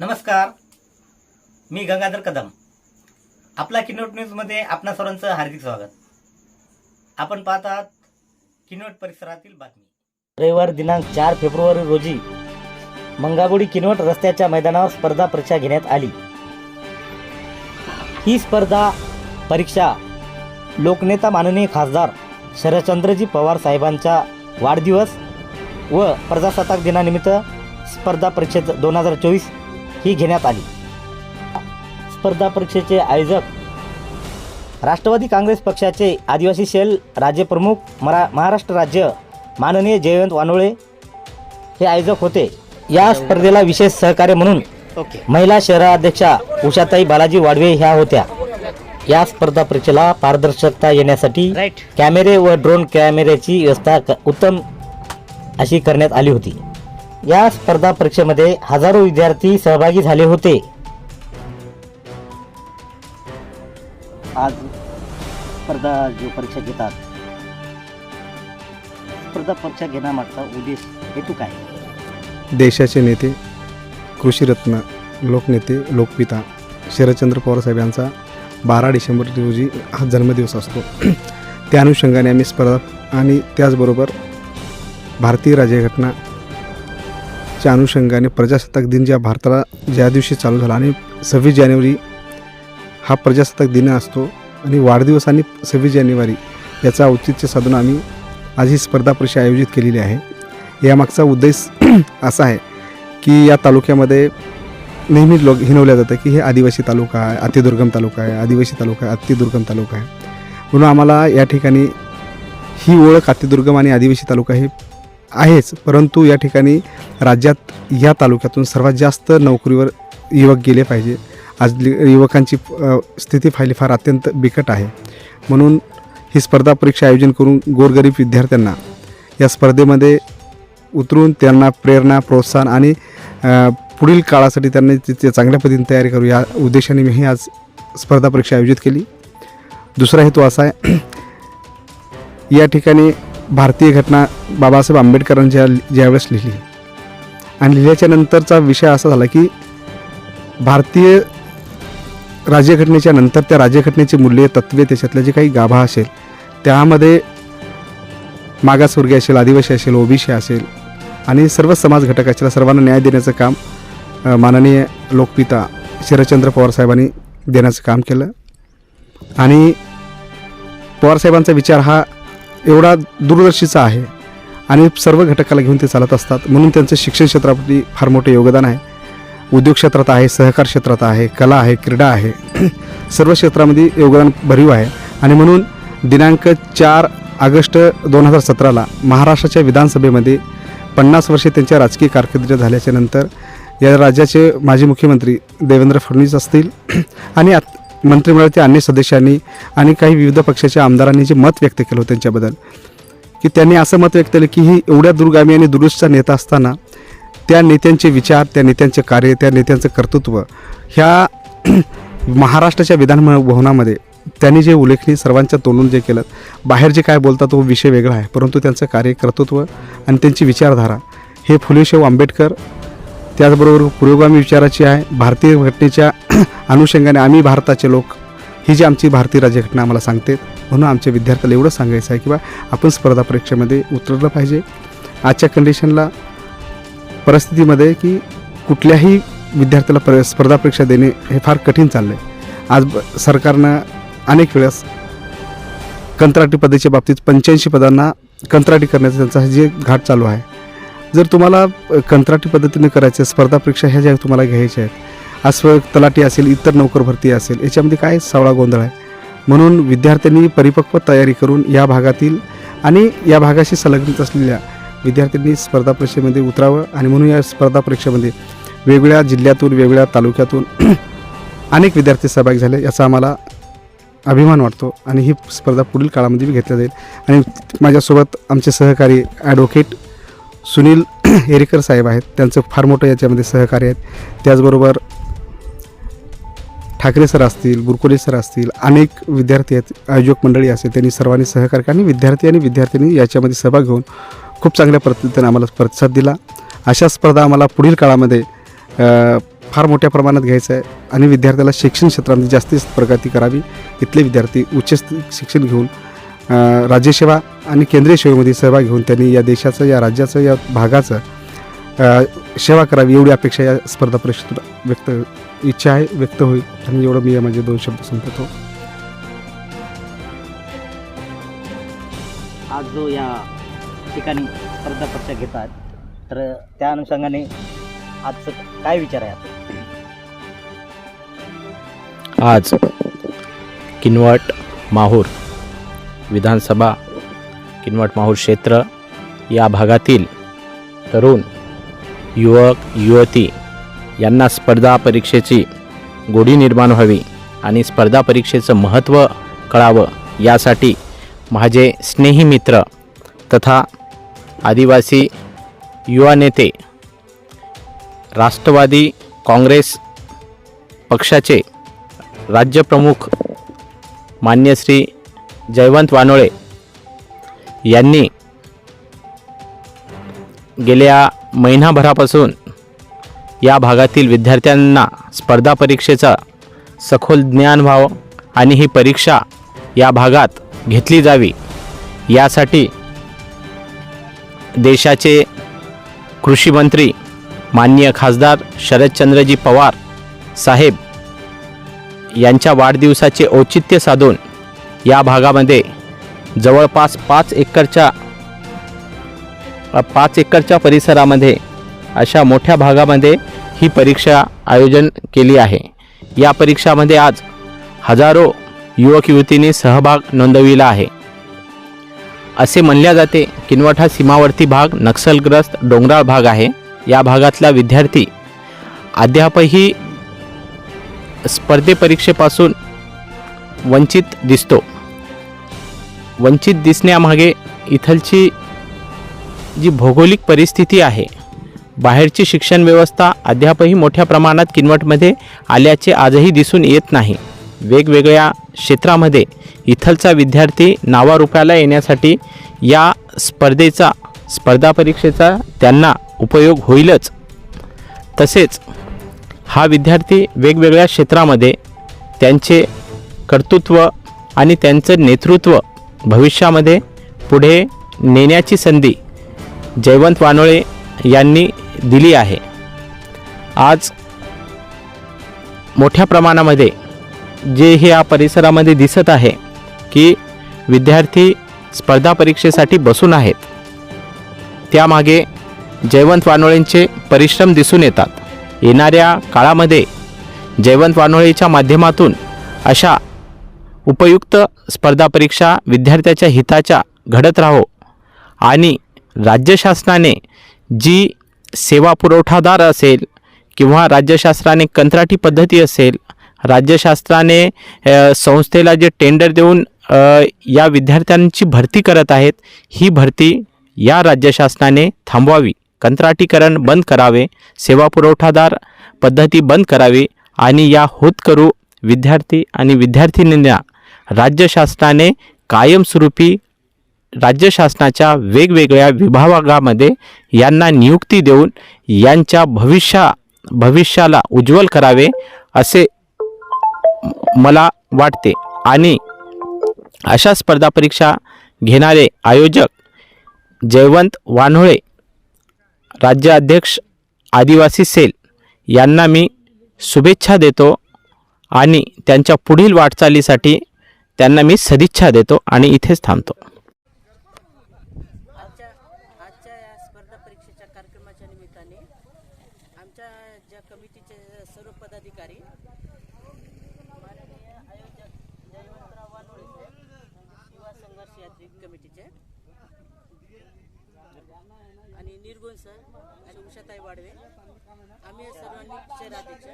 नमस्कार. मी गंगाधर कदम. आपला किनोट न्यूजमध्ये आपणा सर्वांचं हार्दिक स्वागत. आपण पाहतात किनोट परिसरातील बातमी. रविवार दिनांक चार फेब्रुवारी रोजी मंगागुडी किनवट रस्त्याच्या मैदानावर स्पर्धा परीक्षा घेण्यात आली. ही स्पर्धा परीक्षा लोकनेता माननीय खासदार शरदचंद्रजी पवार साहेबांचा वाढदिवस व प्रजासत्ताक दिनानिमित्त स्पर्धा परीक्षेत दोन हजार चोवीस ही घेण्यात आली. स्पर्धा परीक्षेचे आयोजक राष्ट्रवादी काँग्रेस पक्षाचे आदिवासी सेल राज्यप्रमुख मरा महाराष्ट्र राज्य माननीय जयवंत वानोळे हे आयोजक होते. या स्पर्धेला विशेष सहकार्य म्हणून महिला शहराध्यक्षा उषाताई बालाजी वाडवे ह्या होत्या. या स्पर्धा परीक्षेला पारदर्शकता येण्यासाठी कॅमेरे व ड्रोन कॅमेऱ्याची व्यवस्था उत्तम अशी करण्यात आली होती. या स्पर्धा परीक्षेमध्ये हजारो विद्यार्थी सहभागी झाले होते. आज स्पर्धा जो परीक्षा घेतात. स्पर्धा परीक्षा घेण्यामागचा उद्देश हेतू काय? देशाचे नेते कृषीरत्न लोकनेते लोकपिता शरदचंद्र पवार साहेब यांचा बारा डिसेंबर रोजी हा जन्मदिवस असतो. त्या अनुषंगाने आम्ही स्पर्धा आणि त्याचबरोबर भारतीय राज्यघटनाच्या अनुषंगाने प्रजासत्ताक दिन ज्या भारताला ज्या दिवशी चालू झाला आणि सव्वीस जानेवारी हा प्रजासत्ताक दिन असतो आणि वाढदिवस आणि सव्वीस जानेवारी याचा औचित्य साधून आम्ही आज ही स्पर्धा परीक्षा आयोजित केलेली आहे. यामागचा उद्देश असा आहे की या तालुक्यामध्ये नेहमी लोक हिनवल्या जातं की हे आदिवासी तालुका आहे अतिदुर्गम तालुका आहे आदिवासी तालुका आहे अतिदुर्गम तालुका आहे. म्हणून आम्हाला या ठिकाणी ही ओळख अतिदुर्गम आणि आदिवासी तालुका हे आहेच परंतु या ठिकाणी राज्यात या तालुक्यातून सर्वात जास्त नोकरीवर युवक गेले पाहिजे. आज लि- युवकांची स्थिती फायली फार अत्यंत बिकट आहे. म्हणून ही स्पर्धा परीक्षा आयोजन करून गोरगरीब विद्यार्थ्यांना या स्पर्धेमध्ये उतरून त्यांना प्रेरणा प्रोत्साहन आणि पुढील काळासाठी त्यांनी तिथे चांगल्या पद्धतीने तयारी करू या उद्देशाने मी ही आज स्पर्धा परीक्षा आयोजित केली. दुसरा हेतू असा आहे या ठिकाणी भारतीय घटना बाबासाहेब आंबेडकरांनी ज्या ज्यावेळेस लिहिली. आणि लिहिल्याच्या नंतरचा विषय असा झाला की भारतीय राज्यघटनेच्या नंतर त्या राज्यघटनेची मूल्ये तत्त्वे त्याच्यातल्या जे काही गाभा असेल त्यामध्ये मागासवर्गीय असेल आदिवासी असेल ओबीसी असेल आणि सर्व समाज घटक असेल सर्वांना न्याय देण्याचं काम माननीय लोकपिता शरदचंद्र पवारसाहेबांनी देण्याचं काम केलं. आणि पवारसाहेबांचा विचार हा एवढा दूरदर्शीचा आहे. आणि सर्व घटकाला घेऊन ते चालत असतात. म्हणून त्यांचं शिक्षण क्षेत्राप्रती फार मोठं योगदान आहे. उद्योग क्षेत्रात आहे सहकार क्षेत्रात आहे कला आहे क्रीडा आहे. सर्व क्षेत्रामध्ये योगदान भरीव आहे. आणि म्हणून दिनांक चार ऑगस्ट दोन हजार सतराला महाराष्ट्राच्या विधानसभेमध्ये पन्नास वर्षे त्यांच्या राजकीय कारकिर्दीच्या झाल्याच्यानंतर या राज्याचे माजी मुख्यमंत्री देवेंद्र फडणवीस असतील. आणि आत- मंत्रिमंडळातील अन्य सदस्यांनी आणि काही विविध पक्षाच्या आमदारांनी जे मत व्यक्त केलं होतं त्यांच्याबद्दल की त्यांनी असं मत व्यक्त केलं की ही एवढ्या दूरगामी आणि दुरुस्तचा नेता असताना त्या नेत्यांचे विचार त्या नेत्यांचे कार्य त्या नेत्यांचं कर्तृत्व ह्या महाराष्ट्राच्या विधान भवनामध्ये त्यांनी जे उल्लेखनीय सर्वांच्या तोंडून जे केलं बाहेर जे काय बोलतात तो विषय वेगळा आहे परंतु त्यांचं कार्य कर्तृत्व आणि त्यांची विचारधारा हे फुलेशाहू आंबेडकर त्याचबरोबर पुरोगामी विचाराची आहे. भारतीय घटनेच्या अनुषंगाने आम्ही भारताचे लोक. ही जी आमची भारतीय राज्यघटना आम्हाला सांगते म्हणून आमच्या विद्यार्थ्याला एवढं सांगायचं आहे किंवा आपण स्पर्धा परीक्षेमध्ये उतरलं पाहिजे. आजच्या कंडिशनला परिस्थितीमध्ये की कुठल्याही विद्यार्थ्याला पर स्पर्धा परीक्षा देणे हे फार कठीण चाललं आहे आज सरकारनं अनेक वेळेस कंत्राटी पदाच्या बाबतीत पंच्याऐंशी पदांना कंत्राटी करण्याचा त्यांचा जे घाट चालू आहे. जर तुम्हाला कंत्राटी पद्धतीने करायचं स्पर्धा परीक्षा ह्या ज्या तुम्हाला घ्यायच्या आहेत अस्व तलाटी असेल इतर नोकर भरती असेल याच्यामध्ये काय सावळा गोंधळ आहे? म्हणून विद्यार्थ्यांनी परिपक्व तयारी करून या भागातील आणि या भागाशी संलग्नित असलेल्या विद्यार्थ्यांनी स्पर्धा परीक्षेमध्ये उतरावं आणि म्हणून या स्पर्धा परीक्षेमध्ये वेगवेगळ्या जिल्ह्यातून वेगवेगळ्या तालुक्यातून अनेक विद्यार्थी सहभागी झाले याचा आम्हाला अभिमान वाटतो आणि ही स्पर्धा पुढील काळामध्ये घेतल्या जाईल. आणि माझ्यासोबत आमचे सहकारी ॲडव्होकेट सुनील हेरेकर साहेब आहेत. त्यांचं फार मोठं याच्यामध्ये सहकार्य आहेत. त्याचबरोबर ठाकरे सर असतील बुरकोले सर असतील अनेक विद्यार्थी आहेत. आयोजक मंडळी असेल त्यांनी सर्वांनी सहकार्य आणि विद्यार्थी आणि विद्यार्थ्यांनी याच्यामध्ये सहभाग घेऊन खूप चांगल्या पद्धतीने आम्हाला प्रतिसाद दिला. अशा स्पर्धा आम्हाला पुढील काळामध्ये फार मोठ्या प्रमाणात घ्यायचं आहे आणि विद्यार्थ्याला शिक्षण क्षेत्रामध्ये जास्तीत जास्त प्रगती करावी. इथले विद्यार्थी उच्च शिक्षण घेऊन राज्यसेवा आणि केंद्रीय सेवेमध्ये सहभाग घेऊन त्यांनी या देशाचं या राज्याचं या भागाचं सेवा करावी एवढी अपेक्षा या स्पर्धा परीक्षेतून व्यक्त इच्छा आहे व्यक्त होईल. आणि एवढं मी या माझे दोन शब्द संपवतो. आज जो या ठिकाणी स्पर्धा परीक्षा घेतात तर त्या अनुषंगाने आजचं काय विचार आहे आपला? आज किनवट माहूर विधानसभा किनवट माहूर क्षेत्र या भागातील तरुण युवक युवती यांना स्पर्धा परीक्षेची गोडी निर्माण व्हावी आणि स्पर्धा परीक्षेचं महत्त्व कळावं यासाठी माझे स्नेही मित्र तथा आदिवासी युवा नेते राष्ट्रवादी काँग्रेस पक्षाचे राज्यप्रमुख मान्यश्री जयवंत वानोळे यांनी गेल्या महिनाभरापासून या भागातील विद्यार्थ्यांना स्पर्धा परीक्षेचा सखोल ज्ञान व्हावं आणि ही परीक्षा या भागात घेतली जावी यासाठी देशाचे कृषीमंत्री माननीय खासदार शरदचंद्रजी पवार साहेब यांच्या वाढदिवसाचे औचित्य साधून या भागामध्ये जवळपास पाच एकरच्या पाच एकरच्या परिसरामध्ये अशा मोठ्या भागामध्ये ही परीक्षा आयोजन केली आहे. या परीक्षामध्ये आज हजारो युवक युवतींनी सहभाग नोंदविला आहे. असे म्हणल्या जाते किनवटा सीमावर्ती भाग नक्षलग्रस्त डोंगराळ भाग आहे. या भागातला विद्यार्थी अद्यापही स्पर्धे परीक्षेपासून वंचित दिसतो. वंचित दिसण्यामागे इथलची जी भौगोलिक परिस्थिती आहे बाहेरची शिक्षण व्यवस्था अद्यापही मोठ्या प्रमाणात किनवटमध्ये आल्याचे आजही दिसून येत नाही. वेगवेगळ्या क्षेत्रामध्ये इथलचा विद्यार्थी नावारूपाला येण्यासाठी या स्पर्धेचा स्पर्धा परीक्षेचा त्यांना उपयोग होईलच. तसेच हा विद्यार्थी वेगवेगळ्या क्षेत्रामध्ये त्यांचे कर्तृत्व आणि त्यांचं नेतृत्व भविष्यामध्ये पुढे नेण्याची संधी जयवंत वानोळे यांनी दिली आहे. आज मोठ्या प्रमाणामध्ये जे हे या परिसरामध्ये दिसत आहे की विद्यार्थी स्पर्धा परीक्षेसाठी बसून आहेत. त्यामागे जयवंत वानोळेंचे परिश्रम दिसून येतात. येणाऱ्या काळामध्ये जयवंत वानोळेच्या माध्यमातून अशा उपयुक्त स्पर्धा परीक्षा विद्यार्थ्याच्या हिताच्या घडत राहो आणि राज्य शासनाने जी सेवा पुरवठादार असेल किंवा राज्य शासनाने कंत्राटी पद्धती असेल राज्य शासनाने संस्थेला जे टेंडर देऊन या विद्यार्थ्यांची भरती करत आहेत ही भरती या राज्य शासनाने थांबवावी. कंत्राटीकरण बंद करावे सेवा पुरवठादार पद्धती बंद करावी आणि या होत करू विद्यार्थी आणि विद्यार्थिनींना राज्य शासनाने कायमस्वरूपी राज्य शासनाच्या वेगवेगळ्या विभागामध्ये यांना नियुक्ती देऊन यांच्या भविष्या भविष्याला उज्ज्वल करावे असे मला वाटते. आणि अशा स्पर्धा परीक्षा घेणारे आयोजक जयवंत वानोळे राज्याध्यक्ष आदिवासी सेल यांना मी शुभेच्छा देतो आणि त्यांच्या पुढील वाटचालीसाठी त्यांना मी सदिच्छा देतो आणि इथेच थांबतो. आजच्या आजच्या या स्पर्धा परीक्षेच्या कार्यक्रमाच्या निमित्ताने आमच्या ज्या कमिटीचे सर्व पदाधिकारी माननीय आयोजक जयवंतराव वानोळे युवा म्हणजे संघर्ष यात्री कमिटीचे आणि निर्गुण सर आणि उषाताई वाडवे आम्ही या सर्वांनी शहराध्यक्ष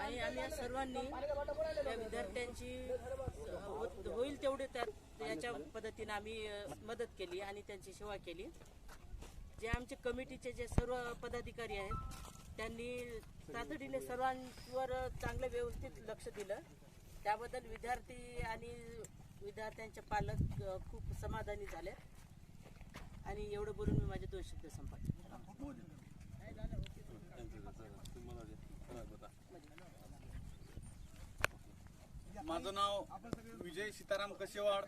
आणि आम्ही या सर्वांनी या विद्यार्थ्यांची होईल तेवढे त्यात याच्या पद्धतीने आम्ही मदत केली आणि त्यांची सेवा केली. जे आमचे कमिटीचे जे सर्व पदाधिकारी आहेत त्यांनी तातडीने सर्वांवर चांगलं व्यवस्थित लक्ष दिलं. त्याबद्दल विद्यार्थी आणि विद्यार्थ्यांचे पालक खूप समाधानी झाले. आणि एवढं बोलून मी माझे दोन शब्द संपवतो. माझं नाव विजय सीताराम कसेवाड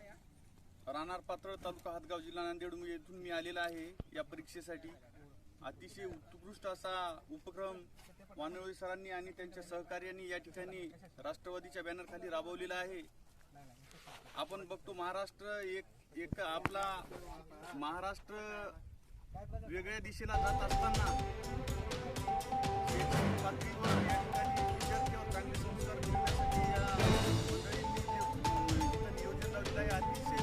राहणार पात्र तालुका हातगाव जिल्हा नांदेड. येथून मी आलेला आहे या परीक्षेसाठी. अतिशय उत्कृष्ट असा उपक्रम वानवळे सरांनी आणि त्यांच्या सहकार्यांनी या ठिकाणी राष्ट्रवादीच्या बॅनरखाली राबवलेला आहे. आपण बघतो महाराष्ट्र एक एक आपला महाराष्ट्र वेगळ्या दिशेला जात असताना पातळीवर या ठिकाणी विद्यार्थ्यावर चांगले संस्कार या मंडळींनी नियोजन लावलेलं आहे अतिशय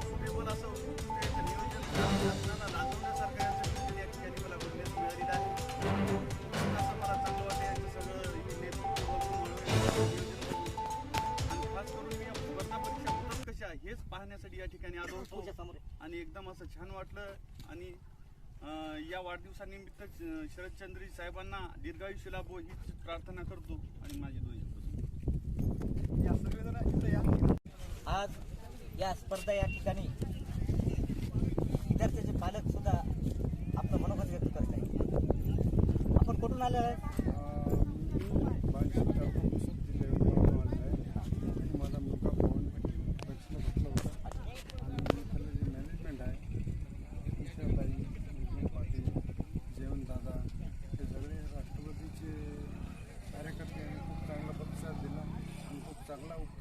सुटेबल असं याचं नियोजन शासनाला लाजवण्यासारखं याचं नियोजन या ठिकाणी मला बघण्यास मिळालेलं आहे. असं मला चांगलं वाटतं याचं सगळं नेतृत्व बघून नियोजन आणि खास करून मी स्पर्धा परीक्षा होतात कशा हेच पाहण्यासाठी या ठिकाणी आलो होतो. आणि एकदम असं छान वाटलं. आणि या वाढदिवसानिमित्त शरदचंद्रजी साहेबांना दीर्घायुष्य लाभो हीच प्रार्थना करतो आणि माझी दोन या सगळेजण इथं या. आज या स्पर्धा या ठिकाणी विद्यार्थ्याचे पालक सुद्धा आपलं मनोगत व्यक्त करत आहे आपण कुठून आलं आहे माझा मुलगा पवन परीक्षेला बसला होता आणि इथलं जे मॅनेजमेंट आहे विशालताई विजय पाटील जेवण दादा हे सगळे राष्ट्रवादीचे कार्यकर्ते यांनी खूप चांगला प्रतिसाद दिला आणि खूप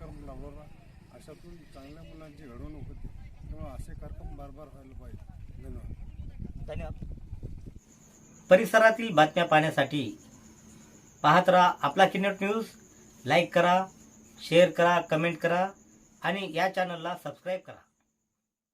चांगला उपक्रम अशातून चांगल्या मुलांची घडवणूक होते. त्यामुळे असे कार्यक्रम बार बार व्हायला पाहिजे. धन्यवाद. धन्यवाद. परिसरातील बातम्या पाहण्यासाठी पाहत राहा आपला किनट न्यूज. लाईक करा शेअर करा कमेंट करा आणि या चॅनलला सबस्क्राईब करा.